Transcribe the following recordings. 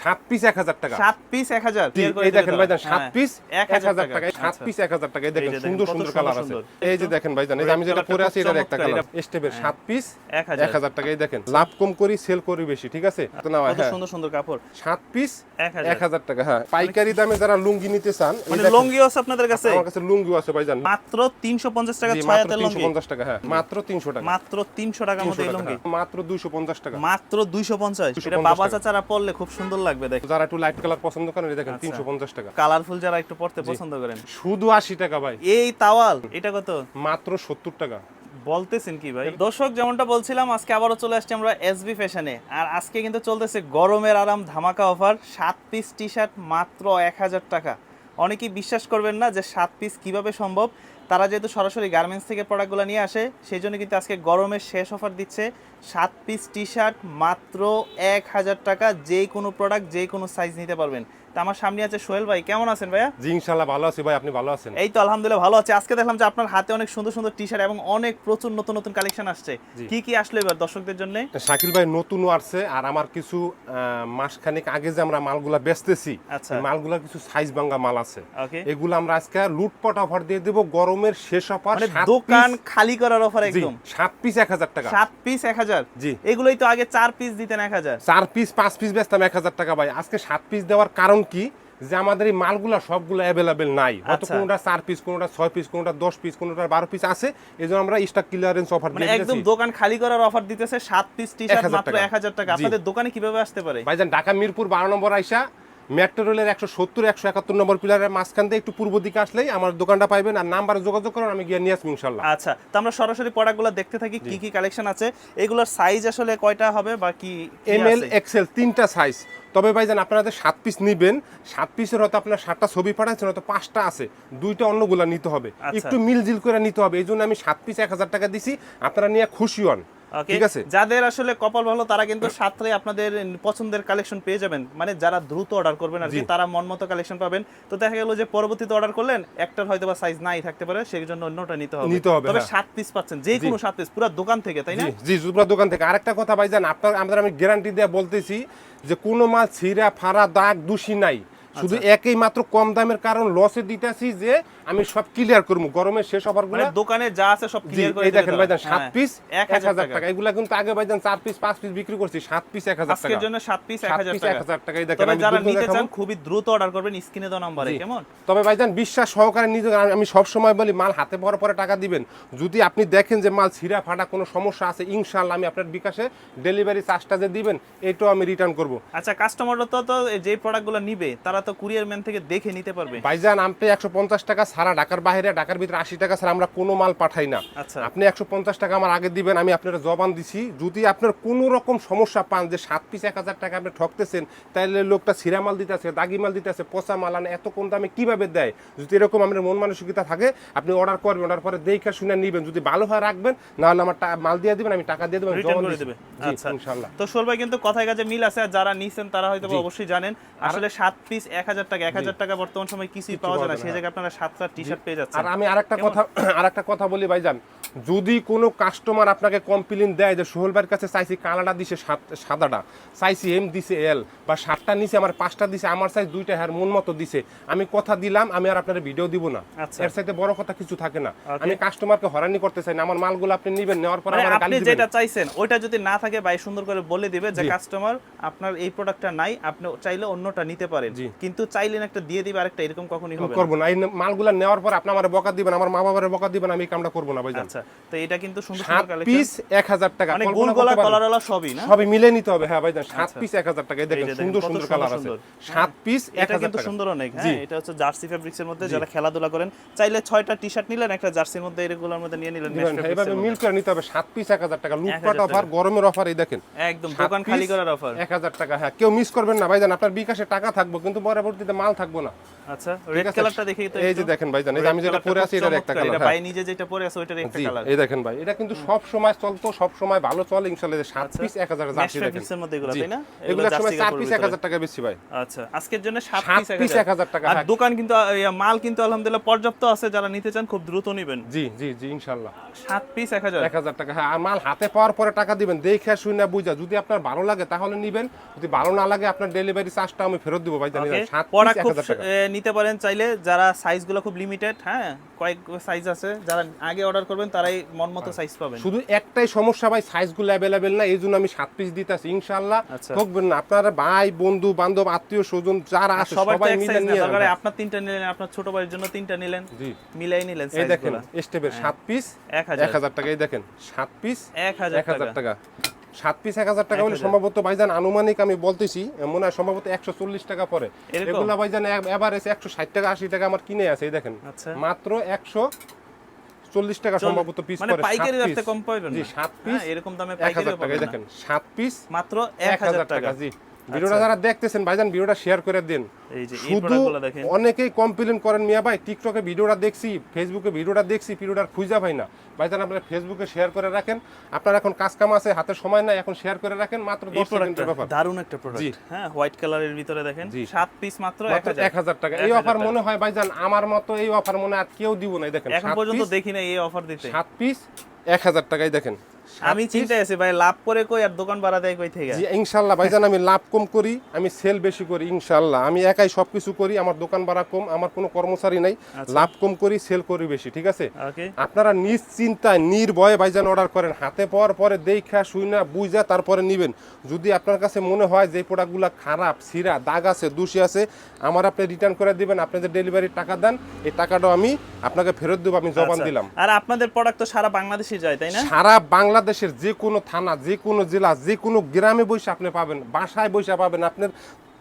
সাত পিস এক হাজার টাকা। সাত পিস এক হাজার। এই দেখেন ভাইজান সাত পিস এক এক হাজার টাকা সাত আচ্ছা। পিস এক হাজার টাকা এই দেখেন সুন্দর সুন্দর কালার আছে। এই যে দেখেন ভাইজান এই যে আমি যেটা পরে আছি এটার একটা কালার স্টেপের সাত পিস এক হাজার। টাকা এই দেখেন লাভ কম করি সেল করি বেশি ঠিক আছে? না হ্যাঁ। সুন্দর সুন্দর কাপড়। সাত পিস এক হাজার। টাকা হ্যাঁ। পাইকারি দামে যারা লুঙ্গি নিতে চান মানে দেখেন, লঙ্গি আছে আপনাদের কাছে? আমার কাছে লুঙ্গি আছে ভাইজান। মাত্র তিনশো পঞ্চাশ টাকা ছয় হাতের তিনশো পঞ্চাশ টাকা হ্যাঁ মাত্র তিনশো টাকা। মাত্র তিনশো টাকার 300 মধ্যে এই টাকা, লঙ্গি। হ্যাঁ, মাত্র দুইশো পঞ্চাশ টাকা। মাত্র দুইশো পঞ্চাশ। এটা 250 বাবা চাচারা পড়লে খুব সুন্দর লাগবে দেখেন। যারা একটু লাইট কালার পছন্দ করেন এই দেখেন আচ্ছা। তিনশো পঞ্চাশ টাকা। কালারফুল যারা একটু পড়তে পছন্দ করেন। শুধু আশি টাকা ভাই। এই তাওয়াল এটা কত? মাত্র সত্তর টাকা। বলতেছেন কি ভাই? দর্শক যেমনটা বলছিলাম আজকে আবারও চলে আসছি আমরা এসবি ফ্যাশনে আর আজকে কিন্তু চলতেছে গরমের আরাম ধামাকা অফার সাত পিস টি শার্ট মাত্র এক হাজার টাকা। অনেকেই বিশ্বাস করবেন না যে সাত পিস কীভাবে সম্ভব। তারা যেহেতু সরাসরি গার্মেন্টস থেকে প্রোডাক্টগুলো নিয়ে আসে, সেই জন্য কিন্তু আজকে গরমের শেষ অফার দিচ্ছে সাত পিস টি শার্ট মাত্র এক হাজার টাকা। যে কোনো প্রোডাক্ট যে কোনো সাইজ নিতে পারবেন। তা আমার সামনে আছে সোহেল ভাই। কেমন আছেন ভাইয়া? জি ইনশাল্লাহ ভালো আছি ভাই। আপনি ভালো আছেন? এই তো আলহামদুলিল্লাহ ভালো আছে। আজকে দেখলাম যে আপনার হাতে অনেক সুন্দর সুন্দর টি শার্ট এবং অনেক প্রচুর নতুন নতুন কালেকশন আসছে। কি কি আসলো এবার দর্শকদের জন্য? শাকিল ভাই নতুন আসছে আর আমার কিছু মাসখানেক আগে যে আমরা মালগুলা বেচতেছি আচ্ছা। মালগুলা কিছু সাইজ ভাঙ্গা মাল আছে। ওকে এগুলো আমরা আজকে লুটপট অফার দিয়ে দেবো। গরমের শেষ অফার মানে দোকান খালি করার অফার একদম? সাত পিস এক হাজার টাকা। সাত পিস এক হাজার? জি। এগুলোই তো আগে চার পিস দিতেন এক হাজার। চার পিস পাঁচ পিস বেচতাম এক হাজার টাকা ভাই। আজকে সাত পিস দেওয়ার কারণ কি যে আমাদের এই মালগুলা সবগুলো অ্যাভেলেবেল নাই। হয়তো কোনটা কোনোটা চার পিস কোনটা ছয় পিস কোনটা দশ পিস কোনটা বারো পিস আছে। এই জন্য আমরা স্টক ক্লিয়ারেন্স অফার দিয়ে একদম দোকান খালি করার অফার দিতেছে সাত পিস টি শার্ট মাত্র এক হাজার টাকা। আপনাদের দোকানে কীভাবে আসতে পারে? ভাইজান ঢাকা মিরপুর বারো নম্বর আইসা মেট্রো রেলের একশো সত্তর একশো একাত্তর নম্বর পিলারের মাঝখান দিয়ে একটু পূর্ব দিকে আসলেই আমার দোকানটা পাইবেন আর নাম্বারে যোগাযোগ করুন আমি গিয়ে নিয়ে আসব ইনশাল্লাহ আচ্ছা তো আমরা সরাসরি প্রোডাক্টগুলো দেখতে থাকি কি কি কালেকশন আছে এগুলোর সাইজ আসলে কয়টা হবে বা কি এম এল এক্সেল তিনটা সাইজ তবে ভাইজান আপনারা যে সাত পিস নিবেন সাত পিসের হয়তো আপনার সাতটা ছবি পাঠাচ্ছেন হয়তো পাঁচটা আছে দুইটা অন্যগুলা নিতে হবে। আচ্ছা। একটু মিলজিল করে নিতে হবে এই জন্য আমি সাত পিস এক হাজার টাকা দিছি আপনারা নিয়ে খুশি হন? ঠিক আছে। যাদের আসলে কপাল ভালো তারা কিন্তু সাথে আপনাদের পছন্দের কালেকশন পেয়ে যাবেন। মানে যারা দ্রুত অর্ডার করবেন আর কি তারা মন মতো কালেকশন পাবেন। তো দেখা গেল যে পরবর্তীতে অর্ডার করলেন একটার হয়তো বা সাইজ নাই থাকতে পারে সেই জন্য অন্যটা নিতে হবে। নিতে হবে, তবে হ্যাঁ। সাত পিস পাচ্ছেন যে কোনো সাত পিস পুরো দোকান থেকে তাই না? জি জুবরা দোকান থেকে। আরেকটা কথা ভাইজান আপনার আমাদের আমি গ্যারান্টি দিয়ে বলতেছি যে কোনো মাল ছিঁড়া ফাড়া দাগ দূষি নাই। শুধু আচ্ছা। একই মাত্র কম দামের কারণ লসে দিতেছি যে আমি সব ক্লিয়ার করব। গরমের শেষ অফার মানে দোকানে যা আছে সব ক্লিয়ার করে এই দেখেন ভাইজান হয়। সাত হ্যাঁ, পিস এক এক হাজার হাজার টাকা। টাকা। এগুলা কিন্তু আগে ভাইজান চার পিস পাঁচ পিস বিক্রি করছি সাত পিস এক হাজার টাকা। আজকের জন্য সাত পিস এক হাজার টাকা। এক হাজার টাকা। এই দেখেন তবে যারা নিতে চান খুবই দ্রুত অর্ডার করবেন স্ক্রিনে দেওয়া নম্বরে কেমন? তবে ভাইজান বিশ্বাস সহকারে নিজে আমি সব সময় বলি মাল হাতে পাওয়ার পরে টাকা দিবেন। যদি আপনি দেখেন যে মাল ছিঁড়া ফাটা কোনো সমস্যা আছে ইনশাল্লাহ আমি আপনার বিকাশে ডেলিভারি চার্জটা যে দিবেন এটাও আমি রিটার্ন করব। আচ্ছা কাস্টমাররা তো তো যে প্রোডাক্টগুলো নিবে তারা তো কুরিয়ার ম্যান থেকে দেখে নিতে পারবে। ভাইজান আপনি একশো পঞ্চাশ টাকা ছাড়া ঢাকার বাইরে ঢাকার ভিতরে আশি টাকা ছাড়া আমরা কোনো মাল পাঠাই না। আচ্ছা। আপনি একশো পঞ্চাশ টাকা আমার আগে দিবেন আমি আপনার জবান দিছি। যদি আপনার কোনো রকম সমস্যা পান যে সাত পিস এক হাজার টাকা আপনি ঠকতেছেন তাহলে লোকটা ছিঁড়া মাল দিতেছে দাগি মাল দিতেছে পচা মাল আনে এত কম দামে কীভাবে দেয়? যদি এরকম আপনার মন মানসিকতা থাকে আপনি অর্ডার করবেন অর্ডার পরে দেখে শুনে নিবেন। যদি ভালো হয় রাখবেন না হলে আমার মাল দিয়ে দিবেন আমি টাকা দিয়ে দেবেন রিটার্ন জবান করে দেবে। আচ্ছা। ইনশাল্লাহ তো সোল ভাই কিন্তু কথায় কাজে মিল আছে আর যারা নিছেন তারা হয়তো অবশ্যই জানেন। আসলে সাত পিস এক হাজার টাকা এক হাজার টাকা বর্তমান সময় কিছুই পাওয়া যায় না। সেই জায়গায় আপনারা সাতটা টি শার্ট পেয়ে যাচ্ছেন। আর আমি আরেকটা কথা আরেকটা কথা বলি ভাইজান। যদি কোনো কাস্টমার আপনাকে কমপ্লেন দেয় যে সোহেল ভাইয়ের কাছে চাইছি কালারটা দিছে সাদাটা চাইছি এম দিছে এল বা সাতটা নিছে আমার পাঁচটা দিছে আমার সাইজ দুইটা হ্যার মন মতো দিছে আমি কথা দিলাম আমি আর আপনার ভিডিও দিব না। আচ্ছা। এর সাথে বড় কথা কিছু থাকে না. আমি কাস্টমারকে হরানি করতে চাই না আমার মালগুলো আপনি নিবেন নেওয়ার পর মানে আমার আপনি গালি দিবেন। যেটা চাইছেন ওইটা যদি না থাকে ভাই সুন্দর করে বলে দিবে যে কাস্টমার আপনার এই প্রোডাক্টটা নাই আপনি চাইলে অন্যটা নিতে পারেন। কিন্তু চাইলেন একটা দিয়ে দিবে আরেকটা এরকম কখনই হবে। করব না। এই মালগুলো নেওয়ার পর আপনি আমার বকা দিবেন আমার মা বাবার বকা দিবেন আমি কামটা করব না ভাইজান। আচ্ছা তো এটা কিন্তু সুন্দর সুন্দর পিস কালেকশন এক হাজার টাকা। মানে গোল গলা? কলারওয়ালা সবই না? সবই মিলে নিতে হবে হ্যাঁ ভাইজান সাত আচ্ছা। পিস এক হাজার টাকা। এই দেখেন সুন্দর সুন্দর কালার আছে। সাত পিস এক এটা কিন্তু সুন্দর অনেক হ্যাঁ এটা হচ্ছে জার্সি ফেব্রিক্স এর মধ্যে যারা খেলাধুলা করেন চাইলে ছয়টা টি শার্ট নিলেন একটা জার্সির মধ্যে এগুলোর মধ্যে নিয়ে নিলেন এইভাবে মিল করে নিতে হবে সাত পিস এক হাজার টাকা। লুটপাট অফার গরমের অফার এই দেখেন। একদম দোকান খালি করার অফার। এক হাজার টাকা হ্যাঁ কেউ মিস করবেন না ভাইজান আপনার বিকাশে টাকা থাকব কিন্তু পরবর্তীতে মাল থাকব না। আচ্ছা রেড কালারটা দেখি তো এই যে দেখেন ভাইজান এই আমি যেটা পরে খুব আছি এটার একটা কালার এটা ভাই নিজে যেটা পরে আছে ওইটার একটা কালার এই দেখেন ভাই এটা কিন্তু সব সময় চলতো সব সময় ভালো চলে ইনশাআল্লাহ যে। পিস এক হাজার জার্সি দেখেন। fabrics মধ্যে এগুলো, তাই না? এগুলো এগুলো সময় জার্সি পিস এক ভিতরে। হাজার টাকা বেশি ভাই। আচ্ছা আজকের জন্য সাত সাত পিস পিস এক হাজার টাকা, আর। দোকান কিন্তু মাল কিন্তু আলহামদুলিল্লাহ পর্যাপ্ত আছে যারা নিতে চান খুব দ্রুত নেবেন। জি জি জি ইনশাআল্লাহ। সাত পিস এক হাজার। টাকা হ্যাঁ আর মাল হাতে পাওয়ার পরে টাকা দিবেন দেখে শুনে বুঝা। যদি আপনার ভালো লাগে তাহলে নিবেন। যদি ভালো না লাগে আপনার ডেলিভারি চার্জটা আমি ফেরত দিব ভাই এক খুব নিতে পারেন চাইলে। যারা সাইজগুলো খুব লিমিটেড হ্যাঁ কয়েক সাইজ আছে যারা আগে অর্ডার করবেন তারাই মন মতো সাইজ পাবেন। শুধু একটাই সমস্যা ভাই সাইজগুলো অ্যাভেলেবেল না এই জন্য আমি সাত পিস দিতেছি ইনশাল্লাহ আচ্ছা। ঠকবেন না। আপনারা ভাই বন্ধু বান্ধব আত্মীয় স্বজন যারা আছে সবাই মিলে নিয়ে দরকার আপনার তিনটা নিলেন আপনার ছোট ভাইয়ের জন্য তিনটা নিলেন জি। মিলাই নিলেন এই দেখেন স্টেপের সাত পিস এক হাজার। টাকা এই দেখেন সাত পিস এক হাজার এক হাজার টাকা। টাকা। সাত পিস এক হাজার টাকা হলে সম্ভবত ভাইজান আনুমানিক আমি বলতেছি মনে হয় সম্ভবত একশো চল্লিশ টাকা পরে? এগুলা ভাইজান এভারেজ একশো ষাট টাকা আশি টাকা আমার কিনে আছে এই দেখেন। আচ্ছা। মাত্র একশো চল্লিশ টাকা সম্ভবত পিস মানে পাইকারি। রাখতে কম পাবেন জি সাত হ্যাঁ, পিস এরকম দামে এক পাইকারি হাজার টাকা দেখেন সাত পিস মাত্র এক হাজার টাকা জি। ভিডিওটা যারা দেখতেছেন ভাইজান ভিডিওটা শেয়ার করে দিন। এই যে এই শুধু অনেকেই কমপ্লেন করেন মিয়া ভাই টিকটকে ভিডিওটা দেখছি ফেসবুকে ভিডিওটা দেখছি ভিডিওটা খুঁজা পাই না। ভাইজান আপনারা ফেসবুকে শেয়ার করে রাখেন। আপনার এখন কাজ কাম আছে হাতে সময় নাই এখন শেয়ার করে রাখেন মাত্র এই দশ প্রোডাক্টটা সেকেন্ডের ব্যাপার। দারুণ একটা প্রোডাক্ট হ্যাঁ হোয়াইট কালারের ভিতরে দেখেন জি। সাত পিস মাত্র এক মাত্র হাজার। এক হাজার টাকা। এই অফার মনে হয় ভাইজান আমার মতো এই অফার মনে হয় আর কেউ দিব না। দেখেন এখন পর্যন্ত দেখি না এই অফার দিতে। সাত পিস এক হাজার টাকায় দেখেন। আমি চিন্তায় আছি ভাই লাভ করে কই আর দোকান ভাড়া দেয় কই থেকে? জি ইনশাল্লাহ ভাইজান আমি লাভ কম করি আমি সেল বেশি করি ইনশাল্লাহ। আমি একাই সবকিছু করি আমার দোকান ভাড়া কম আমার কোনো কর্মচারী নাই আচ্ছা। লাভ কম করি সেল করি বেশি ঠিক আছে? ওকে। আপনারা নিশ্চিন্তায় নির্ভয়ে ভাইজান অর্ডার করেন। হাতে পাওয়ার পরে দেখা শুইনা বুঝা তারপরে নিবেন। যদি আপনার কাছে মনে হয় যে প্রোডাক্টগুলো খারাপ সিরা দাগ আছে দোষী আছে আমার আপনি রিটার্ন করে দিবেন আপনি যে ডেলিভারি টাকা দেন এই টাকাটাও আমি আপনাকে ফেরত দেবো আমি জবান আচ্ছা। দিলাম। আর আপনাদের প্রোডাক্ট তো সারা বাংলাদেশে যায় তাই না? সারা বাংলাদেশের যে কোনো থানা, যে কোনো জেলা, যে কোনো গ্রামে বসে আপনি পাবেন, বাসায় বসে পাবেন আপনার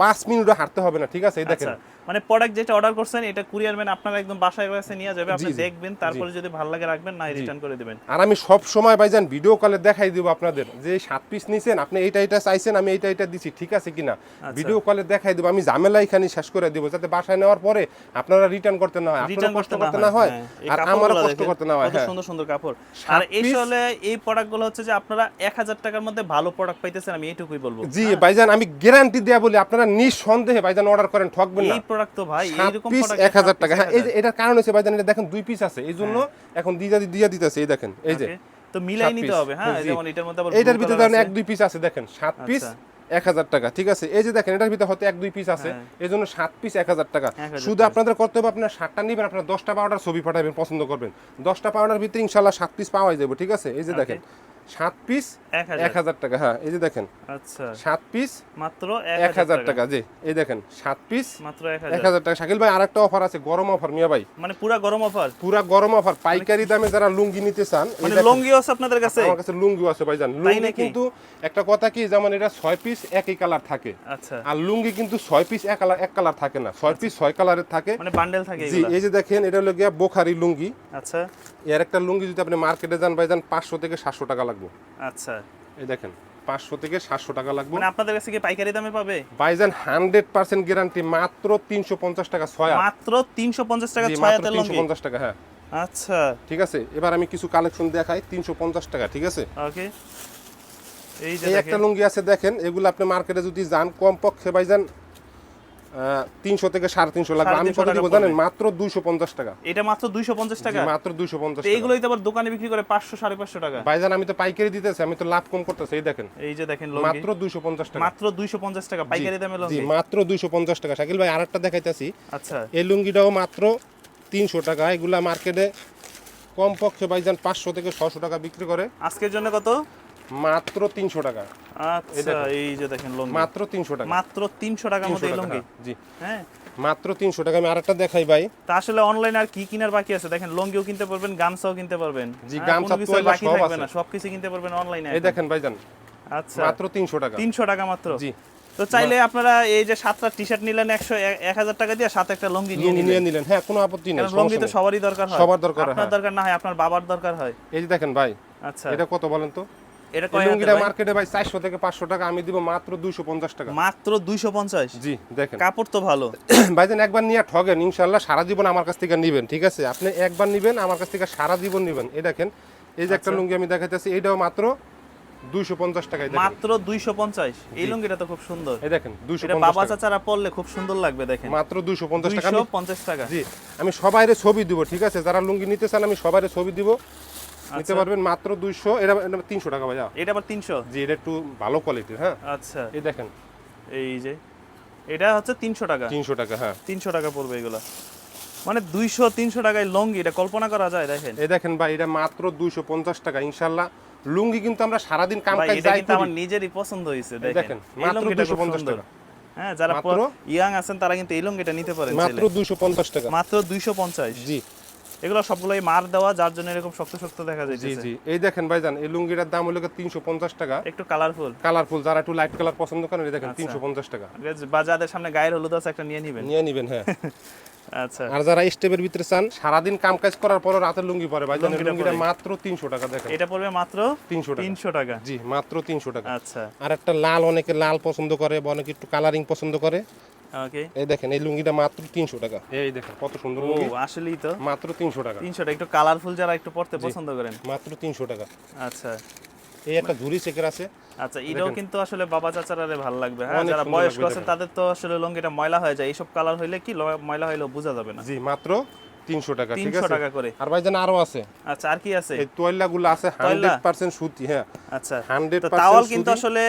পাঁচ মিনিটও হাঁটতে হবে না ঠিক আছে? এই দেখেন। আচ্ছা মানে প্রোডাক্ট যেটা অর্ডার করছেন এটা কুরিয়ার ম্যান আপনার একদম বাসায় কাছে নিয়ে যাবে আপনি দেখবেন তারপরে যদি ভালো লাগে রাখবেন না রিটার্ন করে দিবেন। আর আমি সব সময় ভাইজান ভিডিও কলে দেখাই দিব আপনাদের যে সাত পিস নিছেন আপনি এইটা এটা চাইছেন আমি এইটা এটা দিছি ঠিক আছে কিনা? আচ্ছা। ভিডিও কলে দেখাই দিব আমি ঝামেলা এখানে শেষ করে দিব যাতে বাসায় নেওয়ার পরে আপনারা রিটার্ন করতে না হয়। আপনারা রিটার্ন কষ্ট করতে না হয়। হ্যাঁ। আর আমারও কষ্ট করতে না হয় কত হ্যাঁ। সুন্দর সুন্দর কাপড়। আর এই আসলে এই প্রোডাক্টগুলো হচ্ছে যে আপনারা এক হাজার টাকার মধ্যে ভালো প্রোডাক্ট পাইতেছেন আমি এইটুকুই বলব। জি ভাইজান আমি গ্যারান্টি দেয়া বলি আপনারা নিঃসন্দেহে ভাইজান অর্ডার করেন ঠকবেন না। এই প্রোডাক্ট তো ভাই সাত এইরকম পিস প্রোডাক্ট এক হাজার টাকা। হ্যাঁ এই যে এটার কারণ হচ্ছে ভাইজান এটা দেখেন দুই পিস আছে। এই জন্য এখন দিয়া দিয়া দিতেছে এই দেখেন এই যে তো মিলাই নিতে হবে হ্যাঁ যেমন এটার মধ্যে আবার blue ভিতরে ধরেন এক দুই পিস আছে দেখেন সাত পিস আচ্ছা। এক হাজার টাকা ঠিক আছে? এই যে দেখেন এটার ভিতরে হয়তো এক দুই পিস আছে। হ্যাঁ। এই জন্য সাত পিস এক হাজার টাকা। শুধু আপনাদের করতে হবে আপনার সাতটা নিবেন আপনার দশটা পাউডার ছবি পাঠাবেন পছন্দ করবেন। দশটা পাউডার ভিতরে ইনশাল্লাহ সাত পিস পাওয়া যাবে ঠিক আছে? এই যে দেখেন সাত পিস এক হাজার। টাকা হ্যাঁ এই যে দেখেন। আচ্ছা। সাত পিস মাত্র এক হাজার টাকা। জি এই দেখেন সাত পিস মাত্র এক হাজার। টাকা। শাকিল ভাই আরেকটা অফার আছে গরম অফার মিয়া ভাই। মানে পুরা গরম অফার পুরা গরম অফার পাইকারি দামে যারা লুঙ্গি নিতে চান মানে দেখেন। আছে আপনাদের কাছে? আমার কাছে লুঙ্গিও আছে ভাইজান। লুঙ্গি কিন্তু একটা কথা কি যেমন এটা ছয় পিস একই কালার থাকে। আচ্ছা। আর লুঙ্গি কিন্তু ছয় পিস এক কালার এক কালার থাকে না। ছয় পিস ছয় কালারের থাকে। মানে বান্ডেল থাকে জি এই যে দেখেন এটা হলো গিয়া বোখারি লুঙ্গি। আচ্ছা। এর একটা লুঙ্গি যদি আপনি মার্কেটে যান ভাই ভাইজান পাঁচশো থেকে সাতশো টাকা লাগবো। আচ্ছা। এই দেখেন পাঁচশো থেকে সাতশো টাকা লাগবে। মানে আপনাদের কাছে কি পাইকারি দামে পাবে? বাইজান হান্ড্রেড পার্সেন্ট গ্যারান্টি মাত্র তিনশো পঞ্চাশ টাকা ছয় মাত্র তিনশো পঞ্চাশ টাকা ছয় তিনশো পঞ্চাশ টাকা হ্যাঁ। আচ্ছা। ঠিক আছে এবার আমি কিছু কালেকশন দেখাই তিনশো পঞ্চাশ টাকা ঠিক আছে? ওকে। এই একটা লুঙ্গি আছে দেখেন এগুলো আপনি মার্কেটে যদি যান কমপক্ষে বাইজান 300 থেকে 350 লাগবে। আমি কত দিব জানেন? মাত্র 250 টাকা। এটা মাত্র 250 টাকা? মাত্র দুইশো পঞ্চাশ এইগুলোই তো আবার দোকানে বিক্রি করে 500 550 টাকা। ভাইজান আমি তো পাইকারি দিতেছি আমি তো লাভ কম করতেছি এই দেখেন। এই যে দেখেন লঙ্গি। মাত্র 250 টাকা। মাত্র 250 টাকা পাইকারি দামে লঙ্গি। মাত্র দুইশো পঞ্চাশ টাকা। শাকিল ভাই আরেকটা দেখাইতেছি। আচ্ছা। এই লুঙ্গিটাও মাত্র 300 টাকা। এগুলা মার্কেটে কমপক্ষে ভাইজান 500 থেকে ছশো টাকা বিক্রি করে। আজকের জন্য কত? মাত্র তিনশো টাকা। আচ্ছা এই যে দেখেন মাত্র তিনশো টাকা। মাত্র টাকার মধ্যে এই লঙ্গি। জি। হ্যাঁ। মাত্র তিনশো টাকা আমি আরেকটা দেখাই ভাই। তা আসলে অনলাইন আর কি কিনার বাকি আছে? দেখেন লঙ্গিও কিনতে পারবেন গামছাও কিনতে পারবেন। জি, হ্যাঁ, গামছা, তোয়ালে বাকি থাকবে না। সবকিছু কিনতে পারবেন অনলাইনে এই দেখেন ভাইজান আচ্ছা। মাত্র তিনশো টাকা। তিনশো টাকা মাত্র? জি। তো চাইলে আপনারা এই যে সাতটা টি শার্ট নিলেন একশো এক হাজার টাকা দিয়ে সাথে একটা লঙ্গি নিয়ে নিয়ে নিলেন। হ্যাঁ কোনো আপত্তি নেই লঙ্গি তো সবারই দরকার হয়। সবার দরকার, আপনার। দরকার না হয় আপনার বাবার দরকার হয়। এই যে দেখেন ভাই আচ্ছা। এটা কত বলেন তো? এটা কয় লুঙ্গিটা মার্কেটে ভাই? চারশো থেকে পাঁচশো টাকা আমি দিব মাত্র দুইশো পঞ্চাশ টাকা। মাত্র দুইশো পঞ্চাশ? জি দেখেন। কাপড় তো ভালো। ভাইজান একবার নিয়ে ঠগেন ইনশাল্লাহ সারা জীবন আমার কাছ থেকে নিবেন ঠিক আছে? আপনি একবার নিবেন আমার কাছ থেকে সারা জীবন নিবেন। এই দেখেন এই যে একটা আচ্ছা। লুঙ্গি আমি দেখাইতেছি এইটাও মাত্র দুইশো পঞ্চাশ টাকায় দেখেন। মাত্র দুইশো পঞ্চাশ? এই লুঙ্গিটা তো খুব সুন্দর। এই দেখেন দুইশো এটা বাবা টাকা। চাচারা পরলে খুব সুন্দর লাগবে দেখেন। মাত্র দুইশো পঞ্চাশ টাকা টাকা। জি আমি সবাইরে ছবি দিব ঠিক আছে? যারা লুঙ্গি নিতে চান আমি সবাইরে ছবি দিব। নিতে আচ্ছা। পারবেন মাত্র দুইশো এটা তিনশো টাকা ভাইয়া। এটা আবার তিনশো? জি এটা একটু ভালো কোয়ালিটির হ্যাঁ? আচ্ছা। এই দেখেন। এই যে এটা হচ্ছে তিনশো টাকা। তিনশো টাকা হ্যাঁ। তিনশো টাকা পড়বে এগুলো। মানে দুইশো তিনশো টাকায় লঙ্গি এটা কল্পনা করা যায় দেখেন? এই দেখেন ভাই এটা মাত্র দুইশো পঞ্চাশ টাকা ইনশাল্লাহ লুঙ্গি কিন্তু আমরা সারাদিন কাম কাজ এটা যাই কিন্তু আমার নিজেরই পছন্দ হয়েছে দেখেন। মাত্র 250 টাকা। হ্যাঁ যারা? ইয়াং আছেন তারা কিন্তু এই লুঙ্গিটা নিতে পারেন মাত্র চাইলে। দুইশো পঞ্চাশ টাকা। মাত্র দুইশো পঞ্চাশ। জি। এগুলো সবগুলোই মার দেওয়া যার জন্য এরকম শক্ত শক্ত দেখা যায় জি জি। এই দেখেন ভাইজান এই লুঙ্গিটার দাম হলো তিনশো পঞ্চাশ টাকা। একটু কালারফুল কালারফুল যারা একটু লাইট কালার পছন্দ করেন এই দেখেন আচ্ছা। তিনশো পঞ্চাশ টাকা। বা যাদের সামনে গায়ের হলুদ আছে একটা নিয়ে নিবেন। নিয়ে নিবেন হ্যাঁ। আচ্ছা। আর যারা স্টেপের ভিতরে চান সারাদিন কাম কাজ করার পর রাতের লুঙ্গি পরে। ভাইজান এই লুঙ্গিটা মাত্র তিনশো টাকা দেখেন। এটা পড়বে মাত্র তিনশো টাকা। তিনশো টাকা। জি মাত্র তিনশো টাকা। আচ্ছা। আর একটা লাল অনেকে লাল পছন্দ করে বা অনেকে একটু কালারিং পছন্দ করে। ওকে এই দেখেন এই লুঙ্গিটা মাত্র তিনশো টাকা। এই দেখেন। কত সুন্দর ও আসলেই তো। মাত্র তিনশো টাকা। তিনশো টাকা একটু কালারফুল যারা একটু পড়তে পছন্দ করেন। মাত্র তিনশো টাকা। আচ্ছা। এই একটা ঝুরি চেকের আছে। আচ্ছা এটাও কিন্তু আসলে বাবা চাচারারে ভালো লাগবে হ্যাঁ? যারা বয়স্ক আছে তাদের তো আসলে লঙ্গিটা ময়লা হয়ে যায়। এইসব কালার হইলে কি ময়লা হইলেও বোঝা যাবে না। জি মাত্র তিনশো টাকা ঠিক আছে? টাকা করে। আর ভাইজান আরও আছে। আচ্ছা আর কি আছে? এই তোয়াল্লা আছে সুতি হ্যাঁ। আচ্ছা। তাওয়াল কিন্তু আসলে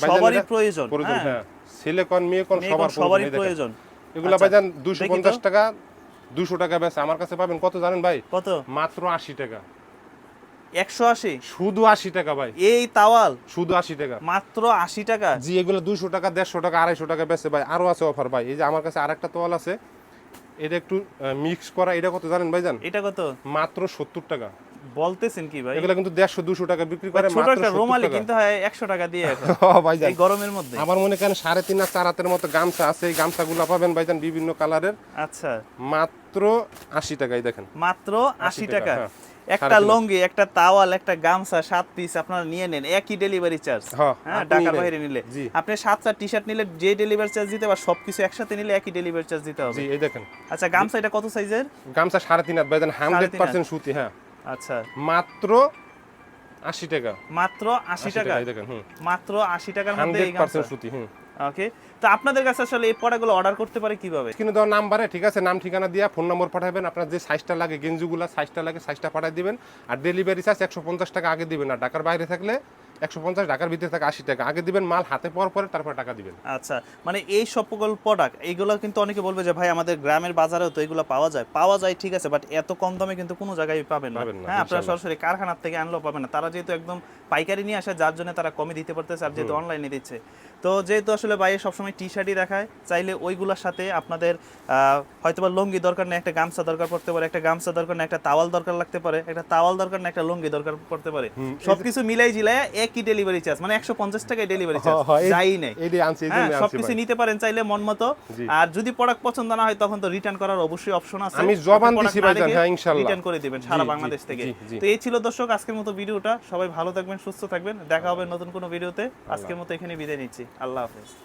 সবারই প্রয়োজন প্রয়োজন হ্যাঁ। হ্যাঁ। ছেলে কন মেয়ে কন সবার সবারই প্রয়োজন এগুলো আচ্ছা, ভাইজান দুশো দেখি তো। পঞ্চাশ টাকা দুশো টাকা বেচে আমার কাছে পাবেন কত জানেন ভাই? কত? মাত্র আশি টাকা। একশো আশি? শুধু আশি টাকা ভাই। এই তাওয়াল? শুধু আশি টাকা। মাত্র আশি টাকা? জি এগুলো দুশো টাকা দেড়শো টাকা আড়াইশো টাকা বেচে ভাই। আরও আছে অফার ভাই। এই যে আমার কাছে আরেকটা তোয়াল আছে। এটা একটু মিক্স করা। এটা কত জানেন ভাইজান? এটা কত? মাত্র সত্তর টাকা। বলতেছেন কি ভাই? এগুলো কিন্তু দেড়শো দুশো টাকা বিক্রি করে ছোট মাত্র একটা 70 রুমালি। কিনতে হয় একশো টাকা দিয়ে এখন। ও ভাইজান এই গরমের মধ্যে। আমার মনে করেন সাড়ে তিন আর চার হাতের মতো গামছা আছে এই গামছাগুলো পাবেন ভাইজান বিভিন্ন কালারের। আচ্ছা। মাত্র আশি টাকাই দেখেন। মাত্র আশি টাকা, টাকা হ্যাঁ। একটা লঙ্গি একটা তাওয়াল একটা গামছা সাত পিস আপনারা নিয়ে নেন একই ডেলিভারি চার্জ হ্যাঁ, হ্যাঁ ঢাকার বাইরে নিলে। আপনি সাতটা টি শার্ট নিলে যে ডেলিভারি চার্জ দিতে বা সবকিছু একসাথে নিলে একই ডেলিভারি চার্জ দিতে হবে। জি এই দেখেন। আচ্ছা গামছা এটা কত সাইজের গামছা সাড়ে তিন হাত ভাইজান হান্ড্রেড পার্সেন্ট সুতি হ্যাঁ। আচ্ছা। মাত্র আশি টাকা। মাত্র আশি টাকা? দেখেন হুম। মাত্র আশি টাকার মধ্যে সুতি হুম। ওকে। তো আপনাদের কাছে আসলে এই পড়াগুলো অর্ডার করতে পারে কীভাবে? কিন্তু দেওয়ার নাম্বারে ঠিক আছে? নাম ঠিকানা দিয়া ফোন নম্বর পাঠাবেন। আপনার যে সাইজটা লাগে গেঞ্জিগুলা সাইজটা লাগে সাইজটা পাঠিয়ে দিবেন। আর ডেলিভারি চার্জ একশো পঞ্চাশ টাকা আগে দিবেন। আর ঢাকার বাইরে থাকলে একশো পঞ্চাশ টাকার ভিতরে থাকে আশি টাকা। আগে দিবেন মাল হাতে পাওয়ার পরে তারপর টাকা দিবেন। আচ্ছা মানে এই সকল প্রোডাক্ট এইগুলো কিন্তু অনেকে বলবে যে ভাই আমাদের গ্রামের বাজারেও তো এগুলো পাওয়া যায়। পাওয়া যায় ঠিক আছে বাট এত কম দামে কিন্তু কোনো জায়গায় পাবেন না। হ্যাঁ আপনারা সরাসরি কারখানার থেকে আনলেও পাবেন না। তারা যেহেতু একদম পাইকারি নিয়ে আসে যার জন্য তারা কমে দিতে পারতেছে আর যেহেতু অনলাইনে দিচ্ছে। তো যেহেতু আসলে বাইরে সবসময় টি শার্টই দেখায় চাইলে ওইগুলোর সাথে আপনাদের হয়তোবা লুঙ্গি দরকার নেই একটা গামছা দরকার পড়তে পারে একটা গামছা দরকার নেই একটা তাওয়াল দরকার লাগতে পারে একটা তাওয়াল দরকার নেই একটা লুঙ্গি দরকার পড়তে পারে। সবকিছু মিলাই জিলাই একই ডেলিভারি চার্জ মানে একশো পঞ্চাশ টাকায় ডেলিভারি চার্জ যাই নেই। হ্যাঁ সবকিছু নিতে পারেন চাইলে মন মতো। আর যদি প্রোডাক্ট পছন্দ না হয় তখন তো রিটার্ন করার অবশ্যই অপশন আছে। আমি জবান দিছি ভাইজান, হ্যাঁ, ইনশাআল্লাহ। রিটার্ন করে দিবেন সারা বাংলাদেশ থেকে। তো এই ছিল দর্শক আজকের মতো ভিডিওটা। সবাই ভালো থাকবেন সুস্থ থাকবেন। দেখা হবে নতুন কোনো ভিডিওতে। আজকের মতো এখানে বিদায় নিচ্ছি। আল্লাহ হাফেজ